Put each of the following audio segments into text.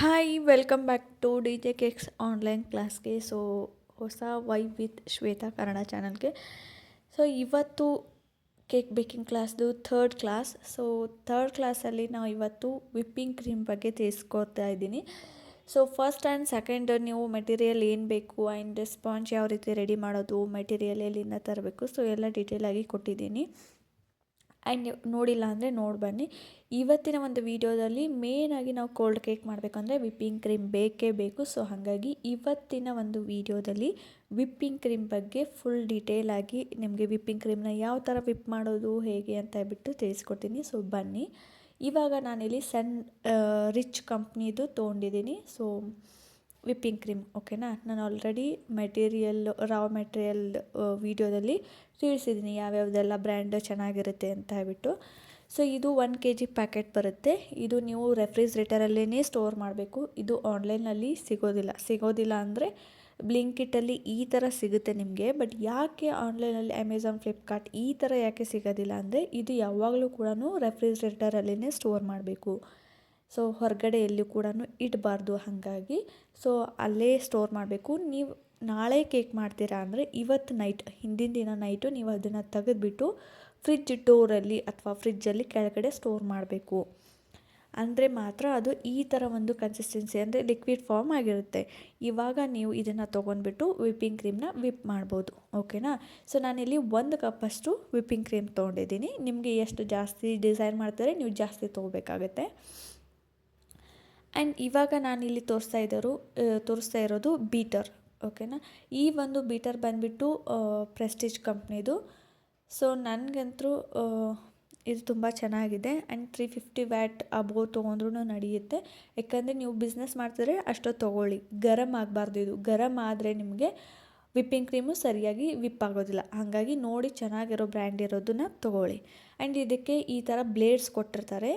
Hi welcome back to D J cakes online ಕ್ಲಾಸ್ಗೆ so housewife with Shwetha Kannada ಚಾನಲ್ಗೆ so ಇವತ್ತು cake baking ಕ್ಲಾಸ್ದು third class so third ಕ್ಲಾಸಲ್ಲಿ ನಾವು ಇವತ್ತು ವಿಪ್ಪಿಂಗ್ ಕ್ರೀಮ್ ಬಗ್ಗೆ ತಿಳಿಸ್ಕೊಡ್ತಾ ಇದ್ದೀನಿ. ಸೊ ಫಸ್ಟ್ ಆ್ಯಂಡ್ ಸೆಕೆಂಡ್ ನೀವು ಮೆಟೀರಿಯಲ್ ಏನು ಬೇಕು ಆ್ಯಂಡ್ ಸ್ಪಾಂಜ್ ಯಾವ ರೀತಿ ರೆಡಿ ಮಾಡೋದು ಮೆಟೀರಿಯಲ್ ಎಲ್ಲಿಂದ ತರಬೇಕು ಸೊ ಎಲ್ಲ ಡೀಟೇಲಾಗಿ ಕೊಟ್ಟಿದ್ದೀನಿ. ಆ್ಯಂಡ್ ನೀವು ನೋಡಿಲ್ಲ ಅಂದರೆ ನೋಡಿ ಬನ್ನಿ ಇವತ್ತಿನ ಒಂದು ವೀಡಿಯೋದಲ್ಲಿ ಮೇಯ್ನಾಗಿ ನಾವು ಕೋಲ್ಡ್ ಕೇಕ್ ಮಾಡಬೇಕಂದ್ರೆ ವಿಪ್ಪಿಂಗ್ ಕ್ರೀಮ್ ಬೇಕೇ ಬೇಕು. ಸೊ ಹಾಗಾಗಿ ಇವತ್ತಿನ ಒಂದು ವೀಡಿಯೋದಲ್ಲಿ ವಿಪ್ಪಿಂಗ್ ಕ್ರೀಮ್ ಬಗ್ಗೆ ಫುಲ್ ಡೀಟೇಲಾಗಿ ನಿಮಗೆ ವಿಪ್ಪಿಂಗ್ ಕ್ರೀಮ್ನ ಯಾವ ಥರ ವಿಪ್ ಮಾಡೋದು, ಹೇಗೆ ಅಂತ ಹೇಳ್ಬಿಟ್ಟು ತಿಳಿಸ್ಕೊಡ್ತೀನಿ. ಸೊ ಬನ್ನಿ. ಇವಾಗ ನಾನಿಲ್ಲಿ ಸನ್ ರಿಚ್ ಕಂಪ್ನಿದು ತೊಗೊಂಡಿದ್ದೀನಿ. ಸೊ ವಿಪ್ಪಿಂಗ್ ಕ್ರೀಮ್ ಓಕೆನಾ ನಾನು ಆಲ್ರೆಡಿ ಮೆಟೀರಿಯಲ್ ರಾ ಮೆಟೀರಿಯಲ್ ವೀಡಿಯೋದಲ್ಲಿ ತಿಳಿಸಿದ್ದೀನಿ ಯಾವ್ಯಾವುದೆಲ್ಲ ಬ್ರ್ಯಾಂಡ್ ಚೆನ್ನಾಗಿರುತ್ತೆ ಅಂತ ಹೇಳ್ಬಿಟ್ಟು. ಸೊ ಇದು ಒನ್ ಕೆ ಜಿ ಪ್ಯಾಕೆಟ್ ಬರುತ್ತೆ. ಇದು ನೀವು ರೆಫ್ರಿಜ್ರೇಟರಲ್ಲೇ ಸ್ಟೋರ್ ಮಾಡಬೇಕು. ಇದು ಆನ್ಲೈನಲ್ಲಿ ಸಿಗೋದಿಲ್ಲ. ಸಿಗೋದಿಲ್ಲ ಅಂದರೆ ಬ್ಲಿಂಕಿಟ್ಟಲ್ಲಿ ಈ ಥರ ಸಿಗುತ್ತೆ ನಿಮಗೆ. ಬಟ್ ಯಾಕೆ ಆನ್ಲೈನಲ್ಲಿ ಅಮೆಝಾನ್ ಫ್ಲಿಪ್ಕಾರ್ಟ್ ಈ ಥರ ಯಾಕೆ ಸಿಗೋದಿಲ್ಲ ಅಂದರೆ ಇದು ಯಾವಾಗಲೂ ಕೂಡ ರೆಫ್ರಿಜ್ರೇಟರಲ್ಲೇ ಸ್ಟೋರ್ ಮಾಡಬೇಕು. ಸೊ ಹೊರಗಡೆ ಎಲ್ಲೂ ಕೂಡ ಇಡಬಾರ್ದು ಹಾಗಾಗಿ. ಸೊ ಅಲ್ಲೇ ಸ್ಟೋರ್ ಮಾಡಬೇಕು. ನೀವು ನಾಳೆ ಕೇಕ್ ಮಾಡ್ತೀರಾ ಅಂದರೆ ಇವತ್ತು ನೈಟ್, ಹಿಂದಿನ ದಿನ ನೈಟು ನೀವು ಅದನ್ನು ತೆಗೆದುಬಿಟ್ಟು ಫ್ರಿಜ್ ಡೋರಲ್ಲಿ ಅಥವಾ ಫ್ರಿಜ್ಜಲ್ಲಿ ಕೆಳಗಡೆ ಸ್ಟೋರ್ ಮಾಡಬೇಕು. ಅಂದರೆ ಮಾತ್ರ ಅದು ಈ ಥರ ಒಂದು ಕನ್ಸಿಸ್ಟೆನ್ಸಿ ಅಂದರೆ ಲಿಕ್ವಿಡ್ ಫಾರ್ಮ್ ಆಗಿರುತ್ತೆ. ಇವಾಗ ನೀವು ಇದನ್ನು ತೊಗೊಂಡ್ಬಿಟ್ಟು ವಿಪ್ಪಿಂಗ್ ಕ್ರೀಮ್ನ ವಿಪ್ ಮಾಡ್ಬೋದು. ಓಕೆನಾ? ಸೊ ನಾನಿಲ್ಲಿ ಒಂದು ಕಪ್ಪಷ್ಟು ವಿಪ್ಪಿಂಗ್ ಕ್ರೀಮ್ ತೊಗೊಂಡಿದ್ದೀನಿ. ನಿಮಗೆ ಎಷ್ಟು ಜಾಸ್ತಿ ಡಿಸೈನ್ ಮಾಡ್ತಾರೆ, ನೀವು ಜಾಸ್ತಿ ತೊಗೋಬೇಕಾಗತ್ತೆ. ಆ್ಯಂಡ್ ಇವಾಗ ನಾನಿಲ್ಲಿ ತೋರಿಸ್ತಾ ಇದ್ದರು ತೋರಿಸ್ತಾ ಇರೋದು ಬೀಟರ್ ಓಕೆನಾ ಈ ಒಂದು ಬೀಟರ್ ಬಂದುಬಿಟ್ಟು ಪ್ರೆಸ್ಟೀಜ್ ಕಂಪ್ನಿದು ಸೊ ನನಗಂತೂ ಇದು ತುಂಬ ಚೆನ್ನಾಗಿದೆ. And three fifty watt above ತೊಗೊಂಡ್ರೂ ನಡೆಯುತ್ತೆ. ಯಾಕಂದರೆ ನೀವು ಬಿಸ್ನೆಸ್ ಮಾಡ್ತಿದ್ರೆ ಅಷ್ಟೊತ್ತು ತೊಗೊಳ್ಳಿ. ಗರಮ್ ಆಗಬಾರ್ದು ಇದು. ಗರಮ್ ಆದರೆ ನಿಮಗೆ ವಿಪ್ಪಿಂಗ್ ಕ್ರೀಮು ಸರಿಯಾಗಿ ವಿಪ್ ಆಗೋದಿಲ್ಲ. ಹಾಗಾಗಿ ನೋಡಿ ಚೆನ್ನಾಗಿರೋ ಬ್ರ್ಯಾಂಡ್ ಇರೋದನ್ನ ತೊಗೊಳ್ಳಿ. ಆ್ಯಂಡ್ ಇದಕ್ಕೆ ಈ ಥರ ಬ್ಲೇಡ್ಸ್ ಕೊಟ್ಟಿರ್ತಾರೆ.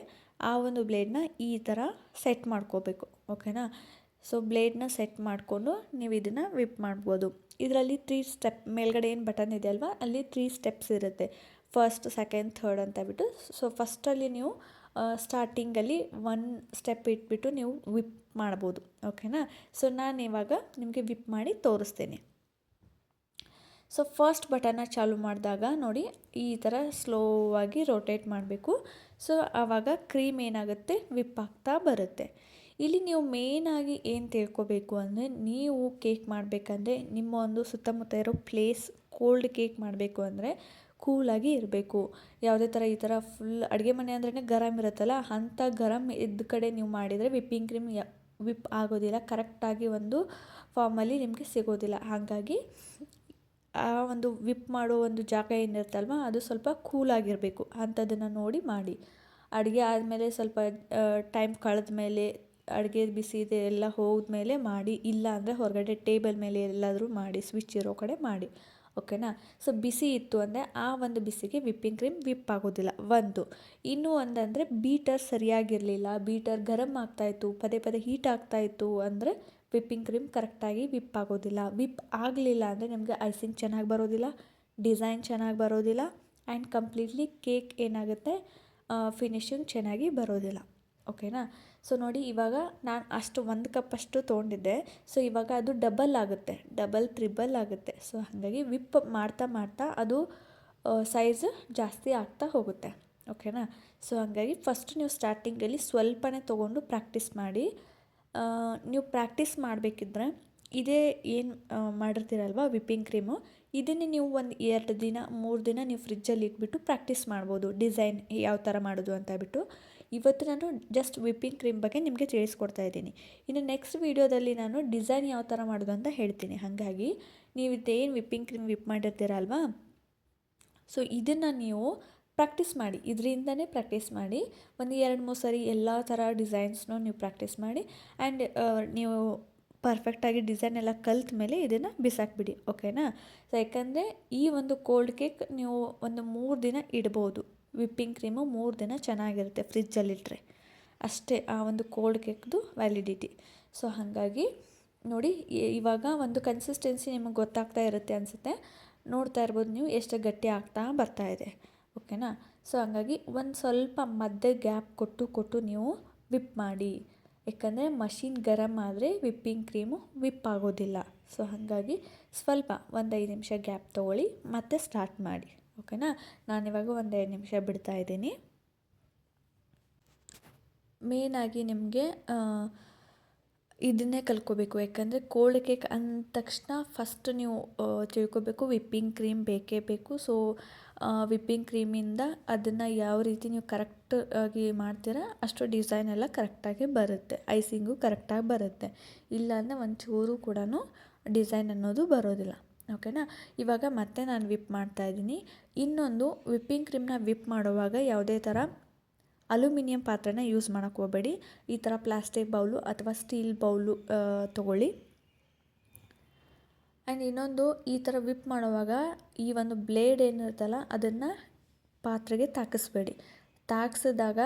ಆ ಒಂದು ಬ್ಲೇಡ್ನ ಈ ಥರ ಸೆಟ್ ಮಾಡ್ಕೋಬೇಕು, ಓಕೆನಾ? ಸೊ, ಬ್ಲೇಡ್ನ ಸೆಟ್ ಮಾಡಿಕೊಂಡು ನೀವು ಇದನ್ನು ವಿಪ್ ಮಾಡ್ಬೋದು. ಇದರಲ್ಲಿ ತ್ರೀ ಸ್ಟೆಪ್ ಮೇಲ್ಗಡೆ ಏನು ಬಟನ್ ಇದೆ ಅಲ್ವಾ? ಅಲ್ಲಿ ತ್ರೀ ಸ್ಟೆಪ್ಸ್ ಇರುತ್ತೆ. ಫಸ್ಟ್ ಸೆಕೆಂಡ್ ಥರ್ಡ್ ಅಂತ ಬಿಟ್ಟು. ಸೊ ಫಸ್ಟಲ್ಲಿ ನೀವು ಸ್ಟಾರ್ಟಿಂಗಲ್ಲಿ ಒನ್ ಸ್ಟೆಪ್ ಇಟ್ಬಿಟ್ಟು ನೀವು ವಿಪ್ ಮಾಡ್ಬೋದು, ಓಕೆನಾ? ಸೊ ನಾನು ಇವಾಗ ನಿಮಗೆ ವಿಪ್ ಮಾಡಿ ತೋರಿಸ್ತೇನೆ. ಸೊ ಫಸ್ಟ್ ಬಟನ್ನ ಚಾಲು ಮಾಡಿದಾಗ ನೋಡಿ ಈ ಥರ ಸ್ಲೋವಾಗಿ ರೋಟೇಟ್ ಮಾಡಬೇಕು. ಸೊ ಆವಾಗ ಕ್ರೀಮ್ ಏನಾಗುತ್ತೆ? ವಿಪ್ ಆಗ್ತಾ ಬರುತ್ತೆ. ಇಲ್ಲಿ ನೀವು ಮೇಯ್ನಾಗಿ ಏನು ತಿಳ್ಕೊಬೇಕು ಅಂದರೆ ನೀವು ಕೇಕ್ ಮಾಡಬೇಕಂದ್ರೆ ನಿಮ್ಮ ಒಂದು ಸುತ್ತಮುತ್ತ ಇರೋ ಪ್ಲೇಸ್ ಕೋಲ್ಡ್ ಕೇಕ್ ಮಾಡಬೇಕು ಅಂದರೆ ಕೂಲಾಗಿ ಇರಬೇಕು. ಯಾವುದೇ ಥರ ಈ ಥರ ಫುಲ್ ಅಡುಗೆ ಮನೆ ಅಂದ್ರೇ ಗರಮ್ ಇರುತ್ತಲ್ಲ, ಅಂಥ ಗರಮ್ ಇದ್ದ ಕಡೆ ನೀವು ಮಾಡಿದರೆ ವಿಪ್ಪಿಂಗ್ ಕ್ರೀಮ್ ವಿಪ್ ಆಗೋದಿಲ್ಲ. ಕರೆಕ್ಟಾಗಿ ಒಂದು ಫಾರ್ಮಲ್ಲಿ ನಿಮಗೆ ಸಿಗೋದಿಲ್ಲ. ಹಾಗಾಗಿ ಆ ಒಂದು ವಿಪ್ ಮಾಡೋ ಒಂದು ಜಾಗ ಏನಿರುತ್ತಲ್ವ, ಅದು ಸ್ವಲ್ಪ ಕೂಲಾಗಿರಬೇಕು ಅಂಥದ್ದನ್ನು ನೋಡಿ ಮಾಡಿ. ಅಡುಗೆ ಆದಮೇಲೆ ಸ್ವಲ್ಪ ಟೈಮ್ ಕಳೆದ ಮೇಲೆ, ಅಡುಗೆ ಬಿಸಿ ಇದೆ, ಎಲ್ಲ ಹೋದ್ಮೇಲೆ ಮಾಡಿ. ಇಲ್ಲ ಅಂದರೆ ಹೊರಗಡೆ ಟೇಬಲ್ ಮೇಲೆ ಎಲ್ಲಾದರೂ ಮಾಡಿ ಸ್ವಿಚ್ ಇರೋ ಕಡೆ ಮಾಡಿ. ಓಕೆನಾ ಸೊ ಬಿಸಿ ಇತ್ತು ಅಂದರೆ ಆ ಒಂದು ಬಿಸಿಗೆ ವಿಪ್ಪಿಂಗ್ ಕ್ರೀಮ್ ವಿಪ್ ಆಗೋದಿಲ್ಲ. ಒಂದು. ಇನ್ನೂ ಒಂದಂದರೆ ಬೀಟರ್ ಸರಿಯಾಗಿರಲಿಲ್ಲ. ಬೀಟರ್ ಗರಮ್ ಆಗ್ತಾಯಿತ್ತು ಪದೇ ಪದೇ ಹೀಟ್ ಆಗ್ತಾಯಿತ್ತು ಅಂದರೆ ವಿಪ್ಪಿಂಗ್ ಕ್ರೀಮ್ ಕರೆಕ್ಟಾಗಿ ವಿಪ್ ಆಗೋದಿಲ್ಲ. ವಿಪ್ ಆಗಲಿಲ್ಲ ಅಂದರೆ ನಿಮಗೆ ಐಸಿಂಗ್ ಚೆನ್ನಾಗಿ ಬರೋದಿಲ್ಲ ಡಿಸೈನ್ ಚೆನ್ನಾಗಿ ಬರೋದಿಲ್ಲ ಆ್ಯಂಡ್ ಕಂಪ್ಲೀಟ್ಲಿ ಕೇಕ್ ಏನಾಗುತ್ತೆ ಫಿನಿಶಿಂಗ್ ಚೆನ್ನಾಗಿ ಬರೋದಿಲ್ಲ. ಓಕೆನಾ ಸೊ ನೋಡಿ ಇವಾಗ ನಾನು ಅಷ್ಟು ಒಂದು ಕಪ್ಪಷ್ಟು ತೊಗೊಂಡಿದ್ದೆ. ಸೊ ಇವಾಗ ಅದು ಡಬಲ್ ಆಗುತ್ತೆ ಡಬಲ್ ತ್ರಿಬಲ್ ಆಗುತ್ತೆ. ಸೊ ಹಾಗಾಗಿ ವಿಪ್ ಮಾಡ್ತಾ ಮಾಡ್ತಾ ಅದು ಸೈಜ್ ಜಾಸ್ತಿ ಆಗ್ತಾ ಹೋಗುತ್ತೆ. ಓಕೆನಾ ಸೊ ಹಾಗಾಗಿ ಫಸ್ಟ್ ನೀವು ಸ್ಟಾರ್ಟಿಂಗಲ್ಲಿ ಸ್ವಲ್ಪನೇ ತೊಗೊಂಡು ಪ್ರಾಕ್ಟೀಸ್ ಮಾಡಿ. ನೀವು ಪ್ರಾಕ್ಟೀಸ್ ಮಾಡಬೇಕಿದ್ರೆ ಇದೇ ಏನು ಮಾಡಿರ್ತೀರಲ್ವ ವಿಪ್ಪಿಂಗ್ ಕ್ರೀಮು, ಇದನ್ನೇ ನೀವು ಒಂದು ಎರಡು ದಿನ, ಮೂರು ದಿನ ನೀವು ಫ್ರಿಜ್ಜಲ್ಲಿ ಇಟ್ಬಿಟ್ಟು ಪ್ರಾಕ್ಟೀಸ್ ಮಾಡ್ಬೋದು. ಡಿಸೈನ್ ಯಾವ ಥರ ಮಾಡೋದು ಅಂತ ಹೇಳ್ಬಿಟ್ಟು ಇವತ್ತು ನಾನು ಜಸ್ಟ್ ವಿಪ್ಪಿಂಗ್ ಕ್ರೀಮ್ ಬಗ್ಗೆ ನಿಮಗೆ ತಿಳಿಸ್ಕೊಡ್ತಾ ಇದ್ದೀನಿ. ಇನ್ನು ನೆಕ್ಸ್ಟ್ ವೀಡಿಯೋದಲ್ಲಿ ನಾನು ಡಿಸೈನ್ ಯಾವ ಥರ ಮಾಡೋದು ಅಂತ ಹೇಳ್ತೀನಿ. ಹಾಗಾಗಿ ನೀವು ಇದೇನು ವಿಪ್ಪಿಂಗ್ ಕ್ರೀಮ್ ವಿಪ್ ಮಾಡಿರ್ತೀರಲ್ವಾ? ಸೊ ಇದನ್ನು ನೀವು ಪ್ರಾಕ್ಟೀಸ್ ಮಾಡಿ, ಇದರಿಂದನೇ ಪ್ರಾಕ್ಟೀಸ್ ಮಾಡಿ, ಒಂದು ಎರಡು, ಮೂರು ಸರಿ ಎಲ್ಲ ಥರ ಡಿಸೈನ್ಸ್ನೂ ನೀವು ಪ್ರಾಕ್ಟೀಸ್ ಮಾಡಿ, ಆ್ಯಂಡ್ ನೀವು ಪರ್ಫೆಕ್ಟಾಗಿ ಡಿಸೈನ್ ಎಲ್ಲ ಕಲ್ತ ಮೇಲೆ ಇದನ್ನು ಬಿಸಾಕ್ಬಿಡಿ, ಓಕೆನಾ? ಸೊ ಯಾಕಂದರೆ ಈ ಒಂದು ಕೋಲ್ಡ್ ಕೇಕ್ ನೀವು ಒಂದು ಮೂರು ದಿನ ಇಡ್ಬೋದು, ವಿಪ್ಪಿಂಗ್ ಕ್ರೀಮು ಮೂರು ದಿನ ಚೆನ್ನಾಗಿರುತ್ತೆ ಫ್ರಿಜ್ಜಲ್ಲಿಟ್ಟರೆ ಅಷ್ಟೇ ಆ ಒಂದು ಕೋಲ್ಡ್ ಕೇಕ್ದು ವ್ಯಾಲಿಡಿಟಿ. ಸೊ ಹಾಗಾಗಿ ನೋಡಿ ಇವಾಗ ಒಂದು ಕನ್ಸಿಸ್ಟೆನ್ಸಿ ನಿಮಗೆ ಗೊತ್ತಾಗ್ತಾ ಇರುತ್ತೆ ಅನಿಸುತ್ತೆ. ನೋಡ್ತಾ ಇರ್ಬೋದು ನೀವು ಎಷ್ಟು ಗಟ್ಟಿ ಆಗ್ತಾ ಬರ್ತಾ ಇದೆ. ಓಕೆನಾ? ಸೊ ಹಂಗಾಗಿ ಒಂದು ಸ್ವಲ್ಪ ಮಧ್ಯೆ ಗ್ಯಾಪ್ ಕೊಟ್ಟು ಕೊಟ್ಟು ನೀವು ವಿಪ್ ಮಾಡಿ. ಯಾಕಂದರೆ ಮಷಿನ್ ಗರಮ್ ಆದರೆ ವಿಪ್ಪಿಂಗ್ ಕ್ರೀಮು ವಿಪ್ ಆಗೋದಿಲ್ಲ. ಸೊ ಹಾಗಾಗಿ ಸ್ವಲ್ಪ ಒಂದು ಐದು ನಿಮಿಷ ಗ್ಯಾಪ್ ತೊಗೊಳ್ಳಿ, ಮತ್ತೆ ಸ್ಟಾರ್ಟ್ ಮಾಡಿ. ಓಕೆನಾ? ನಾನಿವಾಗ ಒಂದು ಎರಡು ನಿಮಿಷ ಬಿಡ್ತಾ ಇದ್ದೀನಿ. ಮೇನಾಗಿ ನಿಮಗೆ ಇದನ್ನೇ ಕಲ್ಕೋಬೇಕು ಯಾಕಂದರೆ ಕೋಲ್ಡ್ ಕೇಕ್ ಅಂದ ತಕ್ಷಣ ಫಸ್ಟ್ ನೀವು ತಿಳ್ಕೊಬೇಕು ವಿಪ್ಪಿಂಗ್ ಕ್ರೀಮ್ ಬೇಕೇ ಬೇಕು. ಸೊ ವಿಪ್ಪಿಂಗ್ ಕ್ರೀಮಿಂದ ಅದನ್ನು ಯಾವ ರೀತಿ ನೀವು ಕರೆಕ್ಟ್ ಆಗಿ ಮಾಡ್ತೀರಾ ಅಷ್ಟು ಡಿಸೈನ್ ಎಲ್ಲ ಕರೆಕ್ಟಾಗಿ ಬರುತ್ತೆ. ಐಸಿಂಗು ಕರೆಕ್ಟಾಗಿ ಬರುತ್ತೆ. ಇಲ್ಲಾಂದರೆ ಒಂಚೂರು ಕೂಡ ಡಿಸೈನ್ ಅನ್ನೋದು ಬರೋದಿಲ್ಲ. ಓಕೆನಾ ಇವಾಗ ಮತ್ತೆ ನಾನು ವಿಪ್ ಮಾಡ್ತಾ ಇದ್ದೀನಿ. ಇನ್ನೊಂದು ವಿಪ್ಪಿಂಗ್ ಕ್ರೀಮ್ನ ವಿಪ್ ಮಾಡುವಾಗ ಯಾವುದೇ ಥರ ಅಲ್ಯೂಮಿನಿಯಂ ಪಾತ್ರೆನ ಯೂಸ್ ಮಾಡೋಕ್ಕೆ ಹೋಗಬೇಡಿ. ಈ ಥರ ಪ್ಲಾಸ್ಟಿಕ್ ಬೌಲು ಅಥವಾ ಸ್ಟೀಲ್ ಬೌಲು ತೊಗೊಳ್ಳಿ. ಆ್ಯಂಡ್ ಇನ್ನೊಂದು, ಈ ಥರ ವಿಪ್ ಮಾಡುವಾಗ ಈ ಒಂದು ಬ್ಲೇಡ್ ಏನಿರುತ್ತಲ್ಲ, ಅದನ್ನು ಪಾತ್ರೆಗೆ ತಾಕಿಸ್ಬೇಡಿ. ತಾಕಿಸಿದಾಗ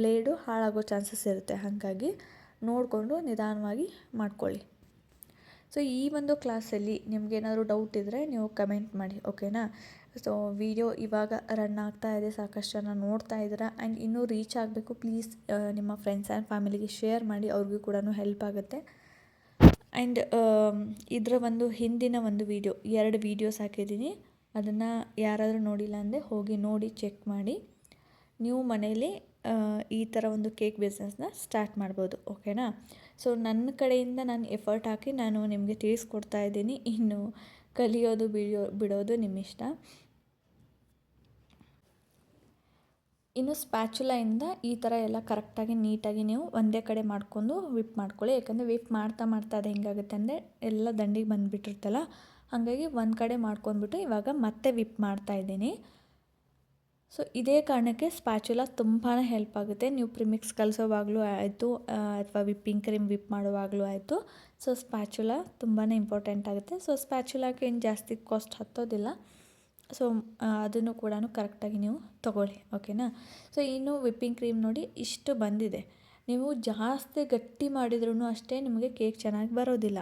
ಬ್ಲೇಡು ಹಾಳಾಗೋ ಚಾನ್ಸಸ್ ಇರುತ್ತೆ. ಹಾಗಾಗಿ ನೋಡಿಕೊಂಡು ನಿಧಾನವಾಗಿ ಮಾಡ್ಕೊಳ್ಳಿ. ಸೊ ಈ ಒಂದು ಕ್ಲಾಸಲ್ಲಿ ಏನಾದರೂ ಡೌಟ್ ಇದ್ದರೆ ನೀವು ಕಮೆಂಟ್ ಮಾಡಿ ಓಕೆನಾ ಸೊ ವಿಡಿಯೋ ಇವಾಗ ರನ್ ಆಗ್ತಾ ಇದೆ, ಸಾಕಷ್ಟು ಜನ ನೋಡ್ತಾ ಇದ್ದೀರಾ ಆ್ಯಂಡ್ ಇನ್ನೂ ರೀಚ್ ಆಗಬೇಕು ಪ್ಲೀಸ್ ನಿಮ್ಮ ಫ್ರೆಂಡ್ಸ್ ಆ್ಯಂಡ್ ಫ್ಯಾಮಿಲಿಗೆ ಶೇರ್ ಮಾಡಿ, ಅವ್ರಿಗೂ ಕೂಡ ಹೆಲ್ಪ್ ಆಗುತ್ತೆ. ಆ್ಯಂಡ್ ಇದರ ಒಂದು ಹಿಂದಿನ ಒಂದು ವಿಡಿಯೋ ಎರಡು ವೀಡಿಯೋಸ್ ಹಾಕಿದ್ದೀನಿ. ಅದನ್ನು ಯಾರಾದರೂ ನೋಡಿಲ್ಲ ಅಂದರೆ ಹೋಗಿ ನೋಡಿ ಚೆಕ್ ಮಾಡಿ. ನೀವು ಮನೇಲಿ ಈ ಥರ ಒಂದು ಕೇಕ್ ಬಿಸ್ನೆಸ್ನ ಸ್ಟಾರ್ಟ್ ಮಾಡ್ಬೋದು ಓಕೆನಾ ಸೊ ನನ್ನ ಕಡೆಯಿಂದ ನಾನು ಎಫರ್ಟ್ ಹಾಕಿ ನಾನು ನಿಮಗೆ ತಿಳಿಸ್ಕೊಡ್ತಾ ಇದ್ದೀನಿ. ಇನ್ನು ಕಲಿಯೋದು, ಬಿಡಿಯೋ, ಬಿಡೋದು ನಿಮ್ಮ ಇಷ್ಟ ಇನ್ನು ಸ್ಪ್ಯಾಚುಲಾಯಿಂದ ಈ ಥರ ಎಲ್ಲ ಕರೆಕ್ಟಾಗಿ ನೀಟಾಗಿ ನೀವು ಒಂದೇ ಕಡೆ ಮಾಡ್ಕೊಂಡು ವಿಪ್ ಮಾಡ್ಕೊಳ್ಳಿ. ಯಾಕಂದರೆ ವಿಪ್ ಮಾಡ್ತಾ ಮಾಡ್ತಾ ಅದು ಹೆಂಗಾಗುತ್ತೆ ಅಂದರೆ ಎಲ್ಲ ದಂಡಿಗೆ ಬಂದುಬಿಟ್ಟಿರ್ತಲ್ಲ ಹಾಗಾಗಿ ಒಂದು ಕಡೆ ಮಾಡ್ಕೊಂಡ್ಬಿಟ್ಟು ಇವಾಗ ಮತ್ತೆ ವಿಪ್ ಮಾಡ್ತಾ ಇದ್ದೀನಿ. ಸೊ ಇದೇ ಕಾರಣಕ್ಕೆ ಸ್ಪ್ಯಾಚುಲಾ ತುಂಬಾ ಹೆಲ್ಪ್ ಆಗುತ್ತೆ. ನೀವು ಪ್ರಿಮಿಕ್ಸ್ ಕಲಿಸೋವಾಗಲೂ ಆಯಿತು ಅಥವಾ ವಿಪ್ಪಿಂಗ್ ಕ್ರೀಮ್ ವಿಪ್ ಮಾಡುವಾಗಲೂ ಆಯಿತು. ಸೊ ಸ್ಪ್ಯಾಚುಲ ತುಂಬಾ ಇಂಪಾರ್ಟೆಂಟ್ ಆಗುತ್ತೆ. ಸೊ ಸ್ಪ್ಯಾಚುಲಾಕ್ಕೆ ಏನು ಜಾಸ್ತಿ ಕಾಸ್ಟ್ ಹತ್ತೋದಿಲ್ಲ. ಸೊ ಅದನ್ನು ಕೂಡ ಕರೆಕ್ಟಾಗಿ ನೀವು ತೊಗೊಳ್ಳಿ ಓಕೆನಾ ಸೊ ಇನ್ನು ವಿಪ್ಪಿಂಗ್ ಕ್ರೀಮ್ ನೋಡಿ ಇಷ್ಟು ಬಂದಿದೆ. ನೀವು ಜಾಸ್ತಿ ಗಟ್ಟಿ ಮಾಡಿದ್ರೂ ಅಷ್ಟೇ ನಿಮಗೆ ಕೇಕ್ ಚೆನ್ನಾಗಿ ಬರೋದಿಲ್ಲ.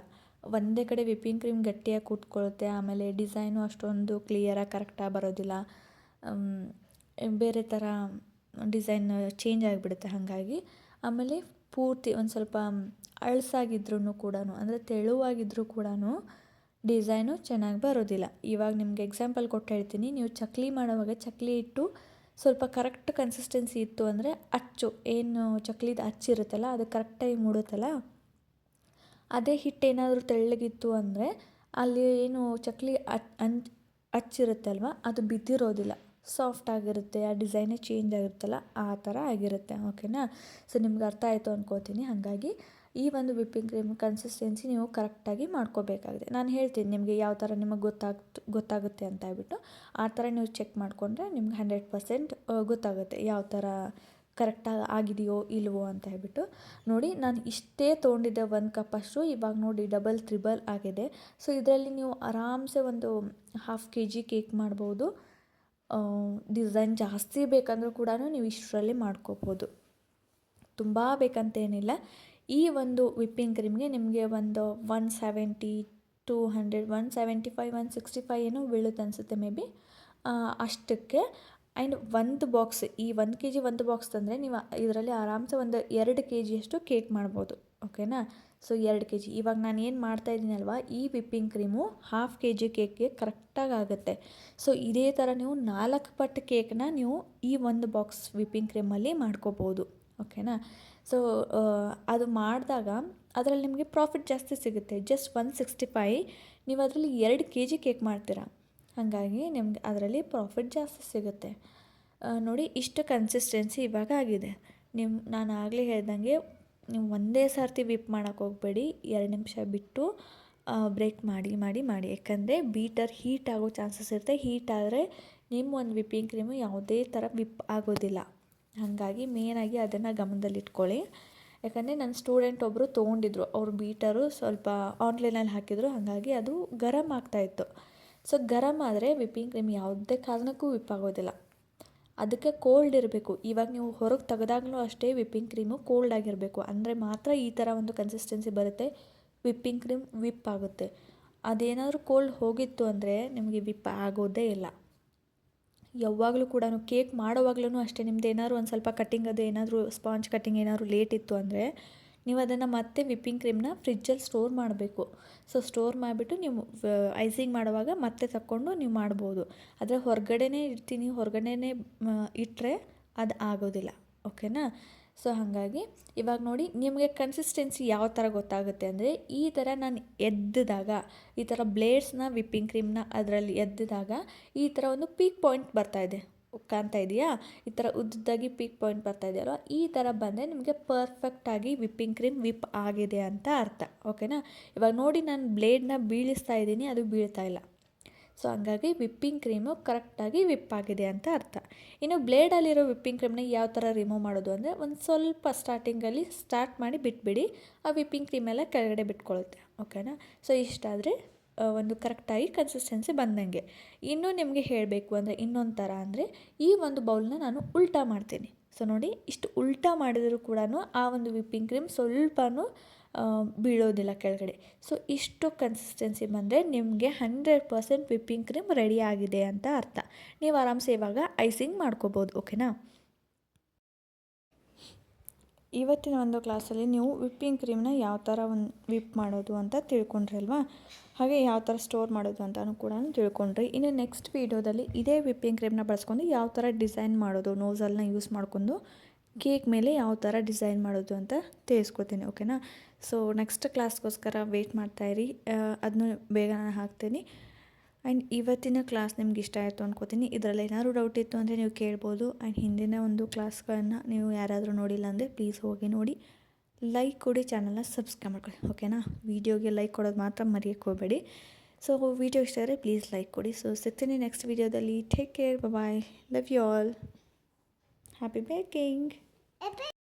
ಒಂದೇ ಕಡೆ ವಿಪ್ಪಿಂಗ್ ಕ್ರೀಮ್ ಗಟ್ಟಿಯಾಗಿ ಕೂತ್ಕೊಳ್ಳುತ್ತೆ, ಆಮೇಲೆ ಡಿಸೈನು ಅಷ್ಟೊಂದು ಕ್ಲಿಯರಾಗಿ ಕರೆಕ್ಟಾಗಿ ಬರೋದಿಲ್ಲ. ಬೇರೆ ಥರ ಡಿಸೈನ್ ಚೇಂಜ್ ಆಗಿಬಿಡುತ್ತೆ ಹಾಗಾಗಿ. ಆಮೇಲೆ ಪೂರ್ತಿ ಒಂದು ಸ್ವಲ್ಪ ಅಳಸಾಗಿದ್ರೂ ಕೂಡ ಅಂದರೆ ತೆಳುವಾಗಿದ್ದರೂ ಕೂಡ ಡಿಸೈನು ಚೆನ್ನಾಗಿ ಬರೋದಿಲ್ಲ. ಇವಾಗ ನಿಮ್ಗೆ ಎಕ್ಸಾಂಪಲ್ ಕೊಟ್ಟು ಹೇಳ್ತೀನಿ. ನೀವು ಚಕ್ಲಿ ಮಾಡುವಾಗ ಚಕ್ಲಿ ಇಟ್ಟು ಸ್ವಲ್ಪ ಕರೆಕ್ಟ್ ಕನ್ಸಿಸ್ಟೆನ್ಸಿ ಇತ್ತು ಅಂದರೆ ಅಚ್ಚು, ಏನು ಚಕ್ಲಿದು ಅಚ್ಚಿರುತ್ತಲ್ಲ ಅದು ಕರೆಕ್ಟಾಗಿ ಮೂಡುತ್ತಲ್ಲ, ಅದೇ ಹಿಟ್ಟು ಏನಾದರೂ ತೆಳ್ಳಗಿತ್ತು ಅಂದರೆ ಅಲ್ಲಿ ಏನು ಚಕ್ಲಿ ಅಂಚ್ ಅಚ್ಚಿರುತ್ತಲ್ವ, ಅದು ಬಿದ್ದಿರೋದಿಲ್ಲ. ಸಾಫ್ಟ್ ಆಗಿರುತ್ತೆ, ಆ ಡಿಸೈನೇ ಚೇಂಜ್ ಆಗಿರುತ್ತಲ್ಲ, ಆ ಥರ ಆಗಿರುತ್ತೆ ಓಕೆನಾ ಸೊ ನಿಮ್ಗೆ ಅರ್ಥ ಆಯಿತು ಅಂದ್ಕೋತೀನಿ ಹಾಗಾಗಿ ಈ ಒಂದು ವಿಪ್ಪಿಂಗ್ ಕ್ರೀಮ್ ಕನ್ಸಿಸ್ಟೆನ್ಸಿ ನೀವು ಕರೆಕ್ಟಾಗಿ ಮಾಡ್ಕೋಬೇಕಾಗಿದೆ. ನಾನು ಹೇಳ್ತೀನಿ, ನಿಮಗೆ ಯಾವ ಥರ ನಿಮಗೆ ಗೊತ್ತಾಗ್ತು, ಗೊತ್ತಾಗುತ್ತೆ ಅಂತ ಹೇಳ್ಬಿಟ್ಟು, ಆ ಥರ ನೀವು ಚೆಕ್ ಮಾಡಿಕೊಂಡ್ರೆ ನಿಮ್ಗೆ ಹಂಡ್ರೆಡ್ ಪರ್ಸೆಂಟ್ ಗೊತ್ತಾಗುತ್ತೆ ಯಾವ ಥರ ಕರೆಕ್ಟಾಗಿ ಆಗಿದೆಯೋ, ಇಲ್ವೋ ಅಂತ ಹೇಳ್ಬಿಟ್ಟು. ನೋಡಿ, ನಾನು ಇಷ್ಟೇ ತೊಗೊಂಡಿದ್ದೆ ಒಂದು ಕಪ್ ಅಷ್ಟು, ಇವಾಗ ನೋಡಿ ಡಬಲ್ ತ್ರಿಬಲ್ ಆಗಿದೆ. ಸೊ ಇದರಲ್ಲಿ ನೀವು ಆರಾಮ್ಸೆ ಒಂದು ಹಾಫ್ ಕೆ ಜಿ ಕೇಕ್ ಮಾಡ್ಬೋದು. ಡಿಸೈನ್ ಜಾಸ್ತಿ ಬೇಕಂದರೂ ಕೂಡ ನೀವು ಇಷ್ಟರಲ್ಲಿ ಮಾಡ್ಕೋಬೋದು. ತುಂಬ ಬೇಕಂತೇನಿಲ್ಲ. ಈ ಒಂದು ವಿಪ್ಪಿಂಗ್ ಕ್ರೀಮ್ಗೆ ನಿಮಗೆ ಒಂದು one seventy two hundred one seventy five one sixty five ಏನೋ ಬೀಳುತ್ತೆ ಅನಿಸುತ್ತೆ ಮೇ ಬಿ. ಅಷ್ಟಕ್ಕೆ. ಆ್ಯಂಡ್ ಒಂದು ಬಾಕ್ಸ್ ಈ ಒಂದು ಕೆ ಜಿ ಒಂದು ಬಾಕ್ಸ್ ತಂದರೆ ನೀವು ಇದರಲ್ಲಿ ಆರಾಮ್ಸೆ ಒಂದು ಎರಡು ಕೆ ಜಿಯಷ್ಟು ಕೇಕ್ ಮಾಡ್ಬೋದು ಓಕೆನಾ ಸೊ ಎರಡು ಕೆ ಜಿ ಇವಾಗ ನಾನು ಏನು ಮಾಡ್ತಾ ಇದ್ದೀನಲ್ವ, ಈ whipping cream half K G ಕೇಕ್ಗೆ ಕರೆಕ್ಟಾಗಿ ಆಗುತ್ತೆ. ಸೊ ಇದೇ ಥರ ನೀವು ನಾಲ್ಕು ಪಟ್ಟು ಕೇಕ್ನ ನೀವು ಈ ಒಂದು ಬಾಕ್ಸ್ ವಿಪ್ಪಿಂಗ್ ಕ್ರೀಮಲ್ಲಿ ಮಾಡ್ಕೋಬೋದು. ಓಕೆನಾ ಸೊ ಅದು ಮಾಡಿದಾಗ ಅದರಲ್ಲಿ ನಿಮಗೆ ಪ್ರಾಫಿಟ್ ಜಾಸ್ತಿ ಸಿಗುತ್ತೆ. ಜಸ್ಟ್ ಒನ್ ಸಿಕ್ಸ್ಟಿ ಫೈ ನೀವು ಅದರಲ್ಲಿ ಎರಡು ಕೆ ಜಿ ಕೇಕ್ ಮಾಡ್ತೀರಾ. ಹಾಗಾಗಿ ನಿಮ್ಗೆ ಅದರಲ್ಲಿ ಪ್ರಾಫಿಟ್ ಜಾಸ್ತಿ ಸಿಗುತ್ತೆ. ನೋಡಿ, ಇಷ್ಟು ಕನ್ಸಿಸ್ಟೆನ್ಸಿ ಇವಾಗ ಆಗಿದೆ. ನಿಮ್ಮ ನಾನು ಆಗಲೇ ಹೇಳ್ದಂಗೆ ನೀವು ಒಂದೇ ಸರ್ತಿ ವಿಪ್ ಮಾಡೋಕ್ಕೆ ಹೋಗಬೇಡಿ, ಎರಡು ನಿಮಿಷ ಬಿಟ್ಟು ಬ್ರೇಕ್ ಮಾಡಿ ಮಾಡಿ ಮಾಡಿ. ಯಾಕಂದರೆ ಬೀಟರ್ ಹೀಟ್ ಆಗೋ ಚಾನ್ಸಸ್ ಇರುತ್ತೆ. ಹೀಟ್ ಆದರೆ ನಿಮ್ಮ ಒಂದು ವಿಪ್ಪಿಂಗ್ ಕ್ರೀಮು ಯಾವುದೇ ಥರ ವಿಪ್ ಆಗೋದಿಲ್ಲ. ಹಾಗಾಗಿ ಮೇನಾಗಿ ಅದನ್ನು ಗಮನದಲ್ಲಿಟ್ಕೊಳ್ಳಿ. ಯಾಕಂದರೆ ನನ್ನ ಸ್ಟೂಡೆಂಟ್ ಒಬ್ಬರು ತೊಗೊಂಡಿದ್ರು, ಅವ್ರ ಬೀಟರು ಸ್ವಲ್ಪ ಆನ್ಲೈನಲ್ಲಿ ಹಾಕಿದರು, ಹಾಗಾಗಿ ಅದು ಗರಮ್ ಆಗ್ತಾಯಿತ್ತು ಸೊ ಗರಮ್ ಆದರೆ ವಿಪ್ಪಿಂಗ್ ಕ್ರೀಮ್ ಯಾವುದೇ ಕಾರಣಕ್ಕೂ ವಿಪ್ ಆಗೋದಿಲ್ಲ. ಅದಕ್ಕೆ ಕೋಲ್ಡ್ ಇರಬೇಕು. ಇವಾಗ ನೀವು ಹೊರಗೆ ತೆಗೆದಾಗಲೂ ಅಷ್ಟೇ ವಿಪ್ಪಿಂಗ್ ಕ್ರೀಮು ಕೋಲ್ಡ್ ಆಗಿರಬೇಕು. ಅಂದರೆ ಮಾತ್ರ ಈ ಥರ ಒಂದು ಕನ್ಸಿಸ್ಟೆನ್ಸಿ ಬರುತ್ತೆ ವಿಪ್ಪಿಂಗ್ ಕ್ರೀಮ್ ವಿಪ್ ಆಗುತ್ತೆ. ಅದೇನಾದರೂ ಕೋಲ್ಡ್ ಹೋಗಿತ್ತು ಅಂದರೆ ನಿಮಗೆ ವಿಪ್ ಆಗೋದೇ ಇಲ್ಲ. ಯಾವಾಗಲೂ ಕೂಡ ಕೇಕ್ ಮಾಡೋವಾಗ್ಲೂ ಅಷ್ಟೇ. ನಿಮ್ದು ಏನಾದ್ರು ಒಂದು ಸ್ವಲ್ಪ ಕಟ್ಟಿಂಗ್ ಅದು ಏನಾದರೂ ಸ್ಪಾಂಜ್ ಕಟ್ಟಿಂಗ್ ಏನಾದರೂ ಲೇಟ್ ಇತ್ತು ಅಂದರೆ ನೀವು ಅದನ್ನು ಮತ್ತೆ ವಿಪ್ಪಿಂಗ್ ಕ್ರೀಮ್ನ ಫ್ರಿಜ್ಜಲ್ಲಿ ಸ್ಟೋರ್ ಮಾಡಬೇಕು. ಸೊ, ಸ್ಟೋರ್ ಮಾಡಿಬಿಟ್ಟು ನೀವು ಐಸಿಂಗ್ ಮಾಡುವಾಗ ಮತ್ತೆ ತಕ್ಕೊಂಡು ನೀವು ಮಾಡ್ಬೋದು. ಆದರೆ ಹೊರಗಡೆನೇ ಇಡ್ತೀನಿ ಹೊರಗಡೆನೇ ಇಟ್ಟರೆ ಅದು ಆಗೋದಿಲ್ಲ. ಓಕೆನಾ? ಸೊ, ಹಾಗಾಗಿ ಇವಾಗ ನೋಡಿ, ನಿಮಗೆ ಕನ್ಸಿಸ್ಟೆನ್ಸಿ ಯಾವ ಥರ ಗೊತ್ತಾಗುತ್ತೆ ಅಂದರೆ, ಈ ಥರ ನಾನು ಎದ್ದಿದಾಗ, ಈ ಥರ ಬ್ಲೇಡ್ಸ್ನ ವಿಪ್ಪಿಂಗ್ ಕ್ರೀಮ್ನ ಅದರಲ್ಲಿ ಎದ್ದಿದಾಗ ಈ ಥರ ಒಂದು ಪೀಕ್ ಪಾಯಿಂಟ್ ಬರ್ತಾ ಇದೆ. ಕಾಣ್ತಾ ಇದೆಯಾ? ಈ ಥರ ಉದ್ದದ್ದಾಗಿ ಪೀಕ್ ಪಾಯಿಂಟ್ ಬರ್ತಾ ಇದೆಯಲ್ವ ಈ ಥರ ಬಂದರೆ ನಿಮಗೆ ಪರ್ಫೆಕ್ಟಾಗಿ ವಿಪ್ಪಿಂಗ್ ಕ್ರೀಮ್ ವಿಪ್ ಆಗಿದೆ ಅಂತ ಅರ್ಥ ಓಕೆನಾ ಇವಾಗ ನೋಡಿ ನಾನು ಬ್ಲೇಡ್ನ ಬೀಳಿಸ್ತಾ ಇದ್ದೀನಿ, ಅದು ಬೀಳ್ತಾ ಇಲ್ಲ. ಸೊ ಹಂಗಾಗಿ ವಿಪ್ಪಿಂಗ್ ಕ್ರೀಮು ಕರೆಕ್ಟಾಗಿ ವಿಪ್ ಆಗಿದೆ ಅಂತ ಅರ್ಥ. ಇನ್ನು ಬ್ಲೇಡಲ್ಲಿರೋ ವಿಪ್ಪಿಂಗ್ ಕ್ರೀಮ್ನ ಯಾವ ಥರ ರಿಮೂವ್ ಮಾಡೋದು ಅಂದರೆ ಒಂದು ಸ್ವಲ್ಪ ಸ್ಟಾರ್ಟಿಂಗಲ್ಲಿ ಸ್ಟಾರ್ಟ್ ಮಾಡಿ ಬಿಟ್ಬಿಡಿ, ಆ ವಿಪ್ಪಿಂಗ್ ಕ್ರೀಮೆಲ್ಲ ಕೆಳಗಡೆ ಬಿಟ್ಕೊಳ್ಳುತ್ತೆ ಓಕೆನಾ ಸೊ ಇಷ್ಟಾದರೆ ಒಂದು ಕರೆಕ್ಟಾಗಿ ಕನ್ಸಿಸ್ಟೆನ್ಸಿ ಬಂದಂಗೆ. ಇನ್ನೂ ನಿಮಗೆ ಹೇಳಬೇಕು ಅಂದರೆ ಇನ್ನೊಂದು ಥರ ಅಂದರೆ ಈ ಒಂದು ಬೌಲ್ನ ನಾನು ಉಲ್ಟಾ ಮಾಡ್ತೀನಿ. ಸೊ ನೋಡಿ, ಇಷ್ಟು ಉಲ್ಟಾ ಮಾಡಿದರೂ ಕೂಡ ಆ ಒಂದು ವಿಪ್ಪಿಂಗ್ ಕ್ರೀಮ್ ಸ್ವಲ್ಪನೂ ಬೀಳೋದಿಲ್ಲ ಕೆಳಗಡೆ. ಸೊ ಇಷ್ಟು ಕನ್ಸಿಸ್ಟೆನ್ಸಿ ಬಂದರೆ ನಿಮಗೆ hundred percent whipping cream ready ಆಗಿದೆ ಅಂತ ಅರ್ಥ. ನೀವು ಆರಾಮ್ಸೆ ಇವಾಗ ಐಸಿಂಗ್ ಮಾಡ್ಕೋಬೋದು ಓಕೆನಾ ಇವತ್ತಿನ ಒಂದು ಕ್ಲಾಸಲ್ಲಿ ನೀವು ವಿಪ್ಪಿಂಗ್ ಕ್ರೀಮ್ನ ಯಾವ ಥರ ಒಂದು ವಿಪ್ ಮಾಡೋದು ಅಂತ ತಿಳ್ಕೊಂಡ್ರಿ ಅಲ್ವಾ ಹಾಗೆ ಯಾವ ಥರ ಸ್ಟೋರ್ ಮಾಡೋದು ಅಂತಲೂ ಕೂಡ ತಿಳ್ಕೊಂಡ್ರಿ. ಇನ್ನು ನೆಕ್ಸ್ಟ್ ವೀಡಿಯೋದಲ್ಲಿ ಇದೇ ವಿಪ್ಪಿಂಗ್ ಕ್ರೀಮ್ನ ಬಳಸ್ಕೊಂಡು ಯಾವ ಥರ ಡಿಸೈನ್ ಮಾಡೋದು ನೋಸಲ್ನ ಯೂಸ್ ಮಾಡ್ಕೊಂಡು ಕೇಕ್ ಮೇಲೆ ಯಾವ ಥರ ಡಿಸೈನ್ ಮಾಡೋದು ಅಂತ ತಿಳಿಸ್ಕೊತೀನಿ ಓಕೆನಾ ಸೊ ನೆಕ್ಸ್ಟ್ ಕ್ಲಾಸ್ಗೋಸ್ಕರ ವೆಯ್ಟ್ ಮಾಡ್ತಾಯಿರಿ ಅದನ್ನು ಬೇಗ ನಾನು ಹಾಕ್ತೀನಿ. ಆ್ಯಂಡ್ ಇವತ್ತಿನ ಕ್ಲಾಸ್ ನಿಮ್ಗೆ ಇಷ್ಟ ಆಯಿತು ಅಂದ್ಕೋತೀನಿ ಇದರಲ್ಲಿ ಏನಾದರೂ ಡೌಟ್ ಇತ್ತು ಅಂದರೆ ನೀವು ಕೇಳ್ಬೋದು. ಆ್ಯಂಡ್ ಹಿಂದಿನ ಒಂದು ಕ್ಲಾಸ್ಗಳನ್ನು ನೀವು ಯಾರಾದರೂ ನೋಡಿಲ್ಲ ಅಂದರೆ ಪ್ಲೀಸ್ ಹೋಗಿ ನೋಡಿ. ಲೈಕ್ ಕೊಡಿ ಚಾನಲ್ನ ಸಬ್ಸ್ಕ್ರೈಬ್ ಮಾಡ್ಕೊಳ್ಳಿ ಓಕೆನಾ ವೀಡಿಯೋಗೆ ಲೈಕ್ ಕೊಡೋದು ಮಾತ್ರ ಮರೆಯೋಕ್ಕೆ ಹೋಗಬೇಡಿ. ಸೊ ವೀಡಿಯೋ ಇಷ್ಟ ಆದರೆ ಪ್ಲೀಸ್ ಲೈಕ್ ಕೊಡಿ. ಸೊ ಸಿಗ್ತೀನಿ ನೆಕ್ಸ್ಟ್ ವೀಡಿಯೋದಲ್ಲಿ take care bye love you all happy baking